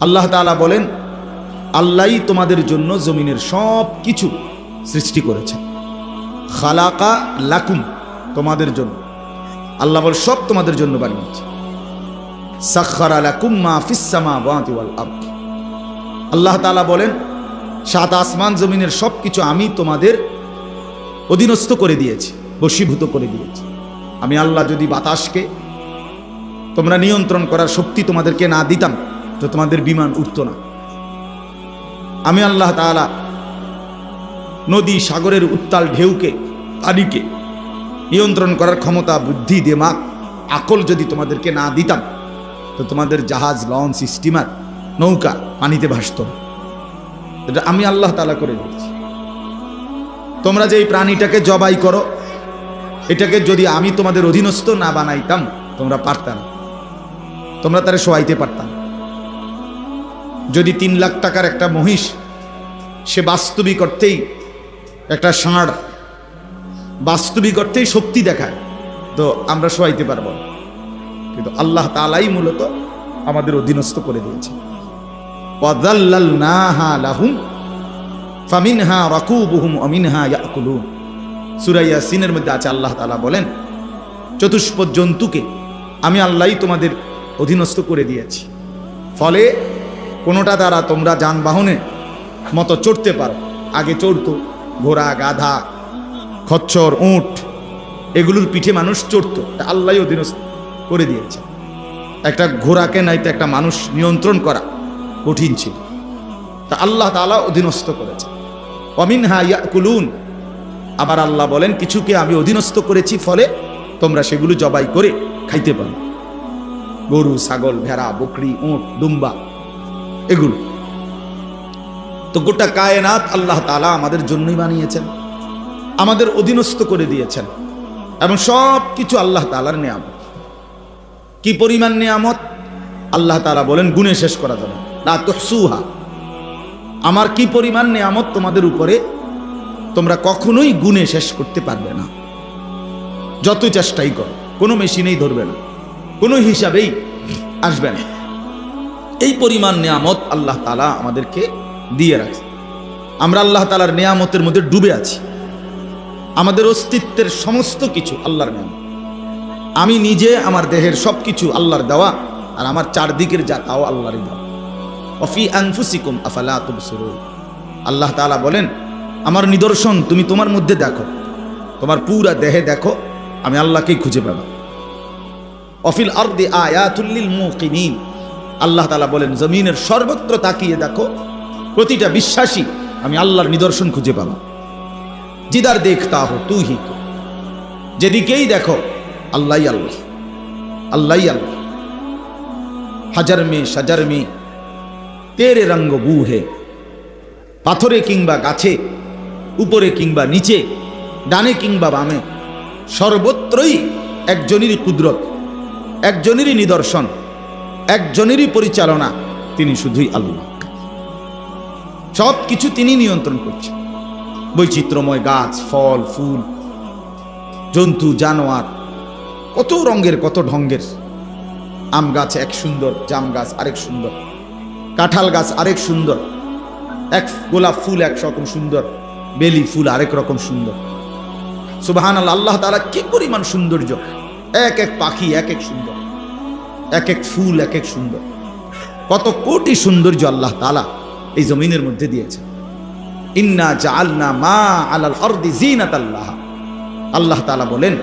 আল্লাহ তাআলা বলেন, আল্লাহই তোমাদের জন্য জমিনের সব কিছু সৃষ্টি করেছে। খালাকা লাকুম তোমাদের জন্য। আল্লাহ বল সব তোমাদের জন্য বানিয়েছে। সাক্ষারা লাকুম মা ফিসামা ওয়াল আরদ। আল্লাহ তাআলা বলেন, সাত আসমান জমিনের সব কিছু আমি তোমাদের অধীনস্থ করে দিয়েছি, বশীভূত করে দিয়েছি। আমি আল্লাহ যদি বাতাসকে তোমরা নিয়ন্ত্রণ করার শক্তি তোমাদেরকে না দিতাম তো তোমাদের বিমান উঠত না। আমি আল্লাহ তাআলা নদী সাগরের উত্তাল ঢেউকে, পানিকে নিয়ন্ত্রণ করার ক্ষমতা, বুদ্ধি দেমাগ আকল যদি তোমাদেরকে না দিতাম, তো তোমাদের জাহাজ, লঞ্চ, স্টিমার, নৌকা পানিতে ভাসত এটা আমি আল্লাহ তাআলা করে দিয়েছি। তোমরা যে এই প্রাণীটাকে জবাই করো, এটাকে যদি আমি তোমাদের অধীনস্থ না বানাইতাম, তোমরা পারতাম তোমরা তারা শোয়াইতে পারতাম যদি তিন লাখ টাকার একটা মহিষ সে বাস্তবিক অর্থেই একটা ষাঁড়, বাস্তবিক অর্থেই শক্তি দেখায়, তো আমরা শোয়াইতে পারব। কিন্তু আল্লাহ তালাই মূলত আমাদের অধীনস্থ করে দিয়েছে। ফামিনহা অমিনহা ইয়াকুলুন। সূরা ইয়াসিনের মধ্যে আছে, আল্লাহ তাআলা বলেন, চতুষ্পদ জন্তুকে আমি আল্লাহই তোমাদের অধীনস্থ করে দিয়েছি। ফলে কোনোটা দ্বারা তোমরা যানবাহনে মতো চড়তে পারো। আগে চড়তো, ঘোড়া, গাধা, খচ্চর, উঁট, এগুলোর পিঠে মানুষ চড়তো। আল্লাহ অধীনস্থ করে দিয়েছে। একটা ঘোড়াকে নাইতে একটা মানুষ নিয়ন্ত্রণ করা কঠিন ছিল। তা আল্লাহ তাআলা অধীনস্থ করেছে। অমিনহা ইয়াকুলুন। আবার আল্লাহ বলেন, কিছুকে আমি অধীনস্থ করেছি, ফলে তোমরা সেগুলো জবাই করে খাইতে পারো। গরু, ছাগল, ভেড়া, বকরি, উঁট, দুম্বা এগুলো। তো গোটা কায়নাত আল্লাহ তাআলা আমাদের জন্যই বানিয়েছেন, আমাদের অধীনস্থ করে দিয়েছেন, এবং সব কিছু আল্লাহ তালার নিয়ামত। কি পরিমাণ নিয়ামত? আল্লাহ তাআলা বলেন, গুণে শেষ করা যাবে না। তুহসুহা। আমার কি পরিমাণ নিয়ামত তোমাদের উপরে? তোমরা কখনোই গুণে শেষ করতে পারবে না। যত চেষ্টাই করো, কোনো মেশিনেই ধরবে না, কোনো হিসাবেই আসবে না। এই পরিমাণ নিয়ামত আল্লাহ তালা আমাদেরকে দিয়ে রাখছে। আমরা আল্লাহ তালার নিয়ামতের মধ্যে ডুবে আছি। আমাদের অস্তিত্বের সমস্ত কিছু আল্লাহর নিয়ামত। আমি নিজে আমার দেহের সব কিছু আল্লাহর দেওয়া আর আমার চারদিকের যা তাও আল্লাহরই দেওয়া। অফি আনফুসিকুম আফালা তুবসিরুন। আল্লাহ তাআলা বলেন, আমার নিদর্শন তুমি তোমার মধ্যে দেখো। তোমার পুরা দেহে দেখো, আমি আল্লাহকেই খুঁজে পাবো। অফিল আরদি আয়াতুল্লিল মুকিনিন। আল্লাহ তালা বলেন, জমিনের সর্বত্র তাকিয়ে দেখো, প্রতিটা বিশ্বাসী আমি আল্লাহর নিদর্শন খুঁজে পাবো। জিদার দেখতা হো তু। হি যেদিকেই দেখো আল্লাহ আল্লাহ আল্লাহ আল্লাহ। হাজার মে, সাজার মে, তেরে রঙ্গ বু হে পাথরে কিংবা গাছে, উপরে কিংবা নিচে, ডানে কিংবা বামে, সর্বত্রই একজনেরই কুদরত, একজনেরই নিদর্শন। একজনেরই পরিচালনা তিনি শুধুই আল্লাহ। সব কিছু তিনি নিয়ন্ত্রণ করছেন। বৈচিত্র্যময় গাছ, ফল, ফুল, জন্তু, জানোয়ার, কত রঙের, কত ঢঙ্গের। আম গাছ এক সুন্দর, জাম গাছ আরেক সুন্দর, কাঁঠাল গাছ আরেক সুন্দর, এক গোলাপ ফুল এক রকম সুন্দর, বেলি ফুল আরেক রকম সুন্দর। সুবাহান আল্লাহ তারা কি পরিমাণ সৌন্দর্য? এক এক পাখি এক এক সুন্দর। এক এক ফুল এক এক সুন্দর। কত কোটি সৌন্দর্য আল্লাহ তালা এই জমিনের মধ্যে দিয়েছে ইন্না জাআলনা মা আলাল আরদি জিনাত আল্লাহ আল্লাহ তালা বলেন,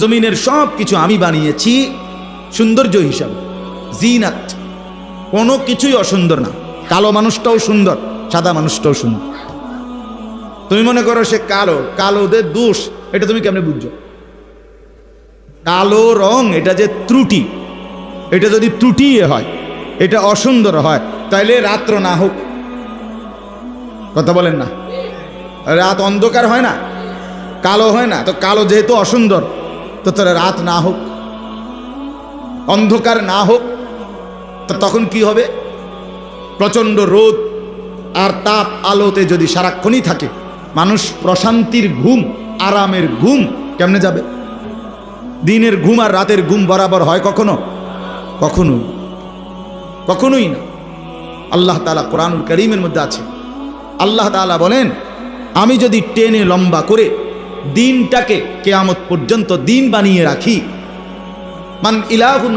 জমিনের সব কিছু আমি বানিয়েছি সৌন্দর্য হিসাবে। জিনাত কোনো কিছুই অসুন্দর না। কালো মানুষটাও সুন্দর, সাদা মানুষটাও সুন্দর। তুমি মনে করো সে কালো, কালোদের দোষ, এটা তুমি কেমনে বুঝছ? কালো রং, এটা যে ত্রুটি এটা যদি ত্রুটি হয়, এটা অসুন্দর হয়, তাইলে রাত্র না হোক। কথা বলেন না। রাত অন্ধকার হয় না, কালো হয় না, তো কালো যেহেতু অসুন্দর, তো তাহলে রাত না হোক, অন্ধকার না হোক, তো তখন কি হবে? প্রচণ্ড রোদ আর তাপ আলোতে যদি সারাক্ষণই থাকে, মানুষ প্রশান্তির ঘুম, আরামের ঘুম কেমনে যাবে? দিনের ঘুম আর রাতের ঘুম বরাবর হয় কখনো? কখনোই কখনোই না। আল্লাহ তালা কোরআনুল করিমের মধ্যে আছে। আল্লাহ তালা বলেন, আমি যদি টেনে লম্বা করে দিনটাকে কেয়ামত পর্যন্ত দিন বানিয়ে রাখি, মান ইলাহুন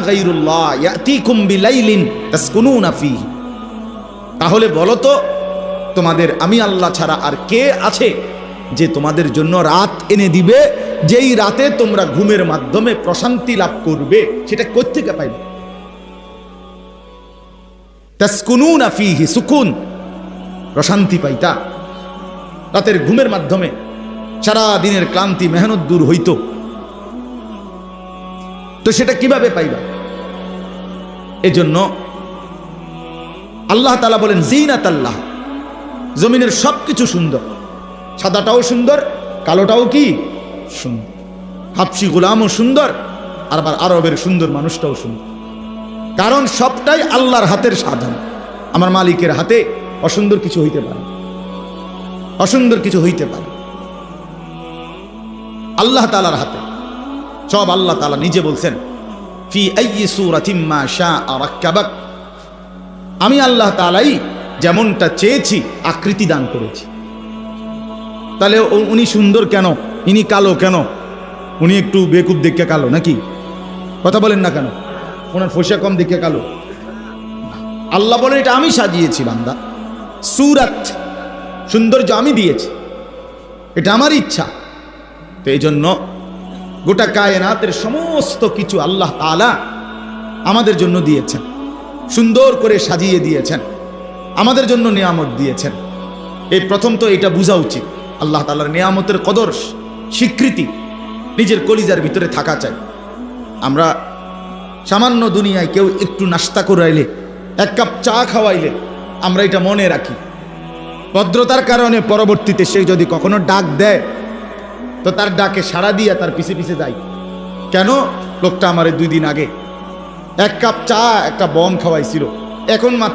ফীহি। তাহলে বলো তো, তোমাদের আমি আল্লাহ ছাড়া আর কে আছে যে তোমাদের জন্য রাত এনে দিবে, যেই রাতে তোমরা ঘুমের মাধ্যমে প্রশান্তি লাভ করবে? সেটা কোত্থেকে পাইবে? তাসকুনুনা ফীহি সুকুন। প্রশান্তি পাইতা। রাতের ঘুমের মাধ্যমে সারা দিনের ক্লান্তি মেহনত দূর হইতো। তো সেটা কীভাবে পাইবা? এজন্য আল্লাহ তালা বলেন জিনাত আল্লাহ জমিনের সব কিছু সুন্দর। সাদাটাও সুন্দর, কালোটাও কি? সুন্দর। হাফসি গোলামও সুন্দর, আর আবার আরবের সুন্দর মানুষটাও সুন্দর। কারণ সবটাই আল্লাহর হাতের সাধন। আমার মালিকের হাতে অসুন্দর কিছু হইতে পারে। অসুন্দর কিছু হইতে পারে। আল্লাহ তালার হাতে। সব আল্লাহ তালা নিজে বলছেন রাক্কাবাক। আমি আল্লাহ তালাই যেমনটা চেয়েছি, আকৃতি দান করেছি। তাহলে উনি সুন্দর কেন? ইনি কালো কেন? উনি একটু বেকুব দেখে কালো নাকি? কথা বলেন না কেন? ওনার ফসা কম দেখে কালো। আল্লাহ বলেন, এটা আমি সাজিয়েছি বান্দা। সুরাত, সৌন্দর্য আমি দিয়েছি। এটা আমার ইচ্ছা। তো এই জন্য গোটা কায়নাতের সমস্ত কিছু আল্লাহ তালা আমাদের জন্য দিয়েছেন। সুন্দর করে সাজিয়ে দিয়েছেন। আমাদের জন্য নিয়ামত দিয়েছেন। এই প্রথম তো এটা বোঝা উচিত। আল্লাহ তালার নিয়ামতের কদর স্বীকৃতি নিজের কলিজার ভিতরে থাকা চাই। আমরা সামান্য দুনিয়ায় কেউ একটু নাস্তা করাইলে, এক কাপ চা খাওয়াইলে, আমরা এটা মনে রাখি। ভদ্রতার কারণে পরবর্তীতে সে যদি কখনো ডাক দেয়, তো তার ডাকে সাড়া দিয়ে তার পিছে পিছে যাই কেন? লোকটা আমারে দুই দিন আগে এক কাপ চা, একটা বম খাওয়াইছিল। এখন মা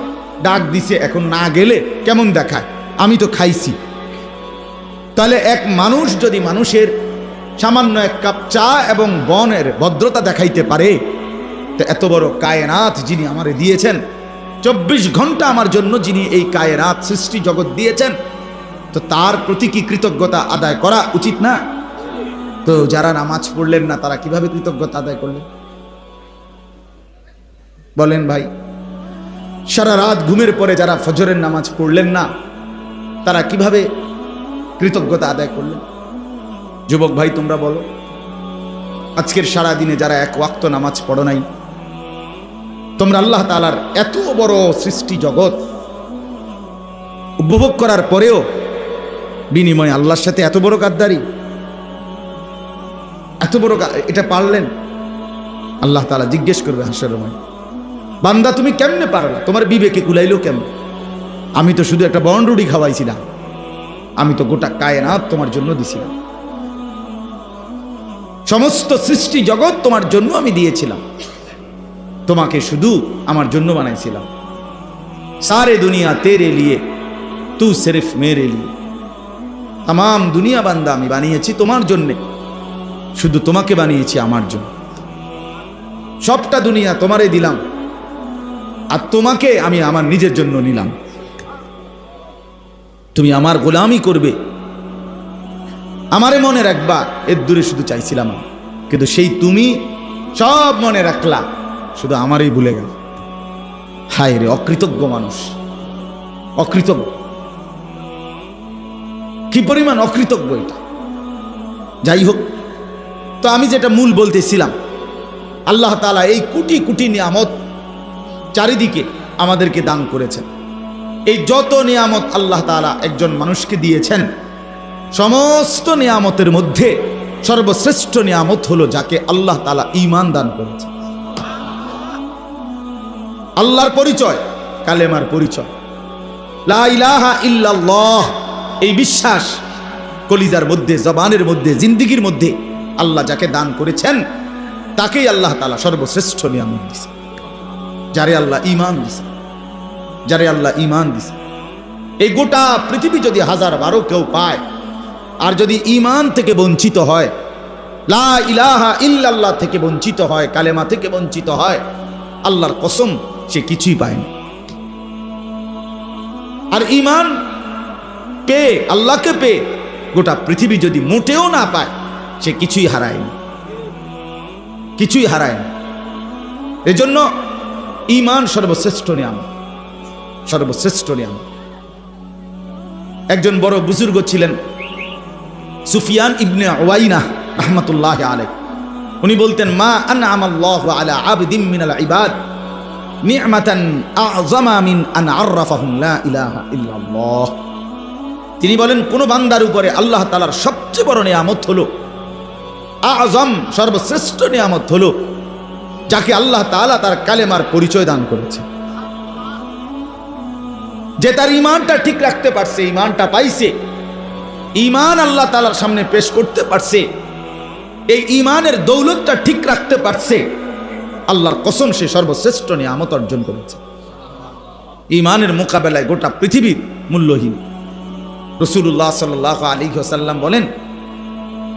ডাক দিছে, এখন না গেলে কেমন দেখায়? আমি তো খাইছি। তাহলে এক মানুষ যদি মানুষের সামান্য এক কাপ চা এবং বনের ভদ্রতা দেখাইতে পারে তো এত বড় কায়নাথ যিনি আমারে দিয়েছেন, চব্বিশ ঘণ্টা আমার জন্য যিনি এই কায়নাথ সৃষ্টি জগৎ দিয়েছেন, তো তার প্রতি কি কৃতজ্ঞতা আদায় করা উচিত না? তো যারা নামাজ পড়লেন না, তারা কীভাবে কৃতজ্ঞতা আদায় করলেন? বলেন ভাই, সারা রাত ঘুমের পরে যারা ফজরের নামাজ পড়লেন না, তারা কীভাবে কৃতজ্ঞতা আদায় করলেন? যুবক ভাই, তোমরা বলো, আজকের সারা দিনে যারা এক ওয়াক্ত নামাজ পড়ো নাই তোমরা আল্লাহ তালার এত বড় সৃষ্টি জগৎ উপভোগ করার পরেও বিনিময়ে আল্লাহর সাথে এত বড় গাদ্দারি, এত বড় এটা পারলেন? আল্লাহ তালা জিজ্ঞেস করবে হাসর বান্দা তুমি কেমনে পারলা? তোমার বিবেকে কুলাইলো কেমন? আমি তো শুধু একটা বন্ডুডি খাওয়াইছিলাম আমি তো গোটা কায়নাত তোমার জন্য দিছিলাম সমস্ত সৃষ্টি জগৎ তোমার জন্য আমি দিয়েছিলাম। তোমাকে শুধু আমার জন্য বানাইছিলাম। সারে দুনিয়া তেরে লিয়ে, তু সির্ফ মেরে লিয়ে। তাম দুনিয়া বান্দা আমি বানিয়েছি তোমার জন্যে, শুধু তোমাকে বানিয়েছি আমার জন্য। সবটা দুনিয়া তোমারে দিলাম, আর তোমাকে আমি আমার নিজের জন্য নিলাম। তুমি আমার গোলামি করবে। আমারে মনে রাখবা, এর দূরে শুধু চাইছিলাম কিন্তু সেই তুমি সব মনে রাখলা। শুধু আমারই ভুলে গেল। হায় রে, অকৃতজ্ঞ মানুষ। অকৃতজ্ঞ। কি পরিমাণ অকৃতজ্ঞ এটা। যাই হোক, তো আমি যেটা মূল বলতেছিলাম, আল্লাহ তালা এই কোটি কোটি নিয়ামত চারিদিকে আমাদেরকে দান করেছেন। এই যত নিয়ামত আল্লাহ তালা একজন মানুষকে দিয়েছেন, সমস্ত নিয়ামতের মধ্যে সর্বশ্রেষ্ঠ নিয়ামত হলো যাকে আল্লাহ তালা ইমান দান করেছে আল্লাহর পরিচয়, কালেমার পরিচয়। লা ইলাহা ইল্লাল্লাহ, এই বিশ্বাস কলিজার মধ্যে, জবানের মধ্যে, জিন্দিগির মধ্যে আল্লাহ যাকে দান করেছেন, তাকেই আল্লাহ তালা সর্বশ্রেষ্ঠ নিয়ামত দিছে যারে আল্লাহ ইমান দিছে যারে আল্লাহ ইমান দিছে এই গোটা পৃথিবী যদি হাজার বারো কেউ পায়, আর যদি ইমান থেকে বঞ্চিত হয়, লা ইলাহা ইল্লাল্লাহ থেকে বঞ্চিত হয়, কালেমা থেকে বঞ্চিত হয়, আল্লাহর কসম সে কিছুই পায় না। আর ইমান পেয়ে আল্লাহকে পেয়ে গোটা পৃথিবী যদি মোটেও না পায়, সে কিছুই হারায়নি কিছুই হারায়নি এজন্য ইমান সর্বশ্রেষ্ঠ নিয়াম সর্বশ্রেষ্ঠ নিয়াম একজন বড় বুজুর্গ ছিলেন সুফিয়ান ইবনে ওয়াইনা রহমতুল্লাহ আলাই উনি বলতেন, মা আনআম আল্লাহু আলা আবদিন মিনাল ইবাদ। তিনি বলেন, কোন বান্দার উপরে আল্লাহ তালার সবচেয়ে বড় নিয়ামত হলো, আজম সর্বশ্রেষ্ঠ নিয়ামত হলো, যাকে আল্লাহ তাআলা তার কালেমার পরিচয় দান করেছে। যে তার ইমানটা ঠিক রাখতে পারছে ইমানটা পাইছে ইমান আল্লাহ তালার সামনে পেশ করতে পারছে, এই ইমানের দৌলতটা ঠিক রাখতে পারছে আল্লাহর কসম সে সর্বশ্রেষ্ঠ নিয়ামত অর্জন করেছে। ইমানের মোকাবেলায় গোটা পৃথিবীর মূল্যহীন। রসুল্লাহ সাল আলী সাল্লাম বলেন,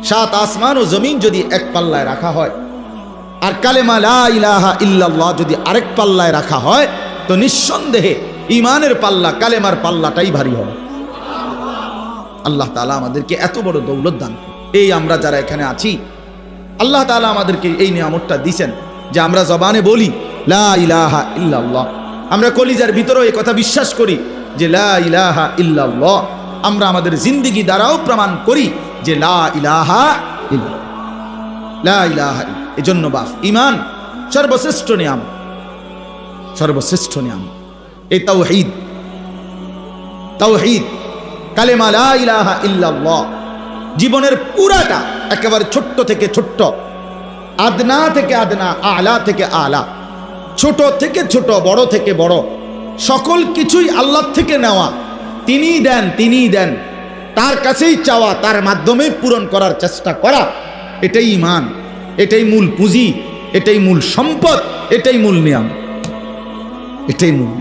সাত আসমান ও জমিন যদি এক পাল্লায় রাখা হয়, আর কালেমা ইলাহা ইল্লাল্লাহ যদি আরেক পাল্লায় রাখা হয়, তো নিঃসন্দেহে ইমানের পাল্লা কালেমার পাল্লাটাই ভারী হবে। আল্লাহ তালা আমাদেরকে এত বড় দৌলত দান এই আমরা যারা এখানে আছি, আল্লাহ তালা আমাদেরকে এই নিয়ামতটা দিছেন যে আমরা জবানে বলি, লা ইলাহা আমরা কলিজার ভিতরেও এই কথা বিশ্বাস করি যে লা ইলাহা আমরা আমাদের জিন্দিগি দ্বারাও প্রমাণ করি যে লা ইলাহা লা ইলাহা এজন্য বাফ ইমান সর্বশ্রেষ্ঠ নিয়াম। সর্বশ্রেষ্ঠ নিয়াম। এই তাওহীদ তাওহীদ, কালেমা লা ইলাহা জীবনের পুরাটা একেবারে ছোট্ট থেকে ছোট্ট। আদনা থেকে আদনা, আলা থেকে আলা। ছোট থেকে ছোট, বড় থেকে বড়। সকল কিছুই আল্লাহ থেকে নেওয়া। তিনিই দেন তিনিই দেন। তার কাছেই চাওয়া, তার মাধ্যমেই পূরণ করার চেষ্টা করা। এটাই ইমান এটাই মূল পুঁজি, এটাই মূল সম্পদ, এটাই মূল নিয়ম। এটাই মূল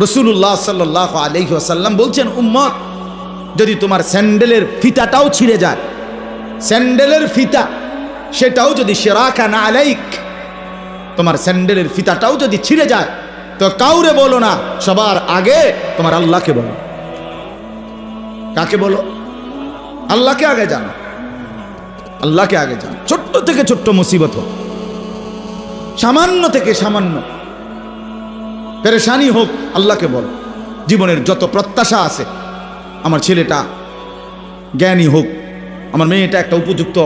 রসুল্লাহ সাল্লাহ আলহি আসাল্লাম বলছেন, উম্মত, যদি তোমার স্যান্ডেলের ফিতাটাও ছিঁড়ে যায়, স্যান্ডেলের ফিতা সেটাও যদি সেরাকা না আলাইক, তোমার স্যান্ডেলের ফিতাটাও যদি ছিঁড়ে যায়, তো কাউরে বলো না, সবার আগে তোমার আল্লাহকে বলো। কাকে বলো? আল্লাহকে আগে জানো। আল্লাহকে আগে জানো। ছোট্ট থেকে ছোট্ট মুসিবত হোক, সামান্য থেকে সামান্য, পেরেশানি হোক, আল্লাহকে বলো। জীবনের যত প্রত্যাশা আছে, আমার ছেলেটা জ্ঞানী হোক, আমার মেয়েটা একটা উপযুক্ত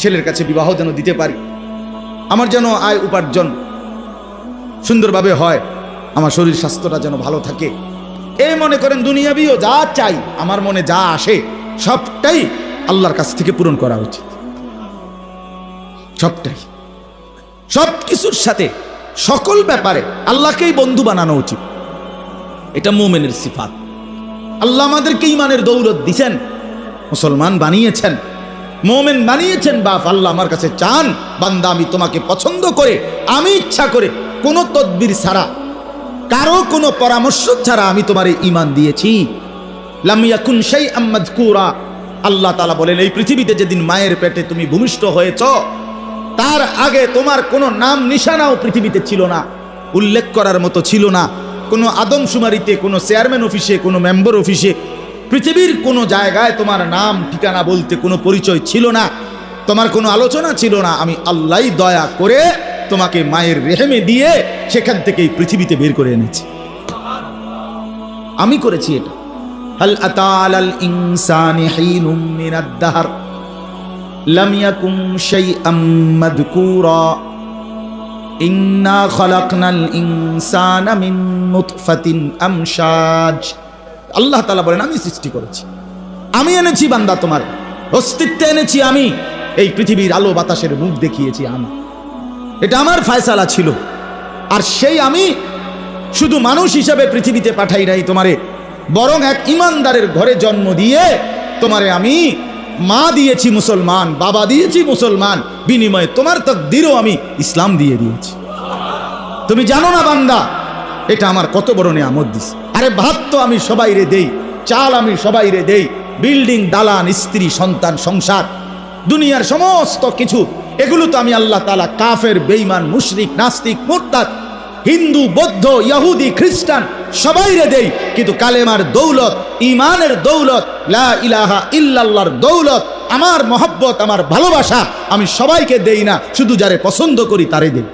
ছেলের কাছে বিবাহ যেন দিতে পারি। আমার যেন আয় উপার্জন সুন্দরভাবে হয়, আমার শরীর স্বাস্থ্যটা যেন ভালো থাকে। এই মনে করেন দুনিয়াবিও যা চাই, আমার মনে যা আসে, সবটাই আল্লাহর কাছ থেকে পূরণ করা উচিত। সবটাই। সব কিছুর সাথে সকল ব্যাপারে আল্লাহকেই বন্ধু বানানো উচিত। এটা মোমেনের সিফাত। আল্লাহ আমাদেরকে ইমানের দৌলত দিছেন, মুসলমান বানিয়েছেন। মোমেন বানিয়েছেন, বাপ আল্লাহ আমার কাছে চান, বান্দা আমি তোমাকে পছন্দ করে, আমি ইচ্ছা করে কোনো তদবির ছাড়া, কারও কোনো পরামর্শ ছাড়া আমি তোমার ইমান দিয়েছি। লামিয়াকুন সেই আম্মাদ কুরা আল্লাহ তালা বলেন, এই পৃথিবীতে যেদিন মায়ের পেটে তুমি ভূমিষ্ঠ হয়েছ, তার আগে তোমার কোনো নাম নিশানাও পৃথিবীতে ছিল না, উল্লেখ করার মতো ছিল না। কোনো আদমশুমারিতে, কোনো চেয়ারম্যান অফিসে, কোনো মেম্বার অফিসে পৃথিবীর কোনো জায়গায় তোমার নাম, ঠিকানা বলতে কোনো পরিচয় ছিল না। তোমার কোনো আলোচনা ছিল না। আমি আল্লাহ দয়া করে তোমাকে মায়ের রেহেমে দিয়ে সেখান থেকে পৃথিবীতে বের করে এনেছি। আমি করেছি এটা। আল ইন্না খালাকনাল ইনসানা মিন নুতফাতিন আমশাজ। আল্লাহ তালা বলেন, আমি সৃষ্টি করেছি। আমি এনেছি বান্দা তোমার। অস্তিত্বে এনেছি আমি। এই পৃথিবীর আলো বাতাসের মুখ দেখিয়েছি আমি। এটা আমার ফায়সালা ছিল। আর সেই আমি শুধু মানুষ হিসাবে পৃথিবীতে পাঠাই নাই তোমারে, বরং এক ইমানদারের ঘরে জন্ম দিয়ে তোমারে আমি মা দিয়েছি মুসলমান, বাবা দিয়েছি মুসলমান। বিনিময়ে তোমার তকদিরও আমি ইসলাম দিয়ে দিয়েছি। তুমি জানো না বান্দা এটা আমার কত বড় নিয়ামত দিস আরে ভাত তো আমি সবাই রে দেই, চাল আমি সবাই রে দেই, বিল্ডিং, দালান, স্ত্রী, সন্তান, সংসার, দুনিয়ার সমস্ত কিছু। এগুলো তো আমি আল্লাহ তালা কাফের বেইমান মুশরিক, নাস্তিক, মোরতাদ, হিন্দু, বৌদ্ধ, ইহুদি, খ্রিস্টান সবাইরে দেই। কিন্তু কালেমার দৌলত ইমানের দৌলত, লা ইলাহা ইল্লাল্লাহর দৌলত, আমার মহব্বত, আমার ভালোবাসা আমি সবাইকে দেই না, শুধু যারে পছন্দ করি তারে দেই।